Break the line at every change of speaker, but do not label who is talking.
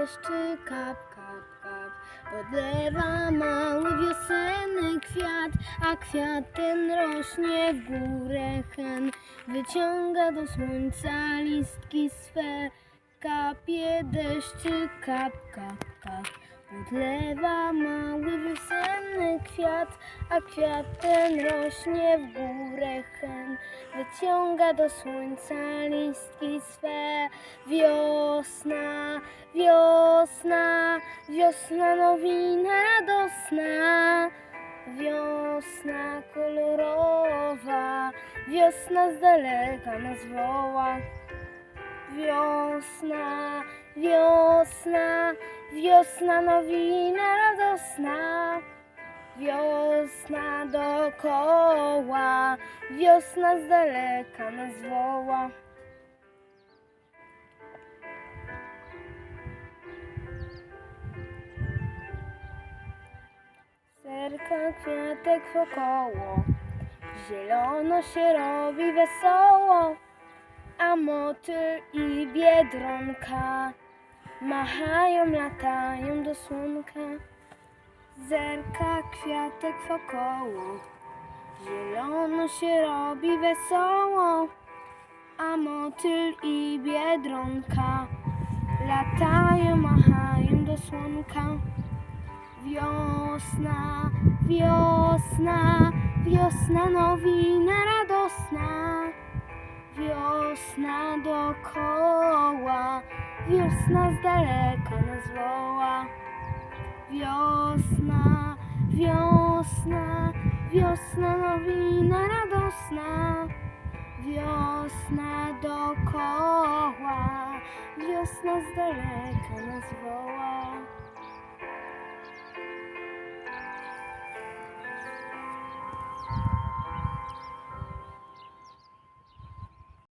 deszczy kap, kap, kap Podlewa mały wiosenny kwiat A kwiat ten rośnie w górę hen. Wyciąga do słońca listki swe. Kapie deszczy kap, kap, kap. Podlewa mały wiosenny kwiat, a kwiat ten rośnie w górę hen. Wyciąga do słońca listki swe. Wiosna, wiosna, wiosna nowina radosna. Wiosna kolorowa, wiosna z daleka nas woła. Wiosna, wiosna, wiosna nowina radosna. Wiosna dokoła, wiosna z daleka nas woła. Serka kwiatek wokoło, zielono się robi wesoło a motyl i biedronka machają, latają do słonka. Zerka kwiatek wokoło, zielono się robi wesoło, a motyl i biedronka latają, machają do słonka. Wiosna, wiosna, wiosna nowina radosna. Wiosna dokoła, wiosna z daleka nas woła. Wiosna, wiosna, wiosna nowina radosna. Wiosna dokoła, wiosna z daleka nas woła.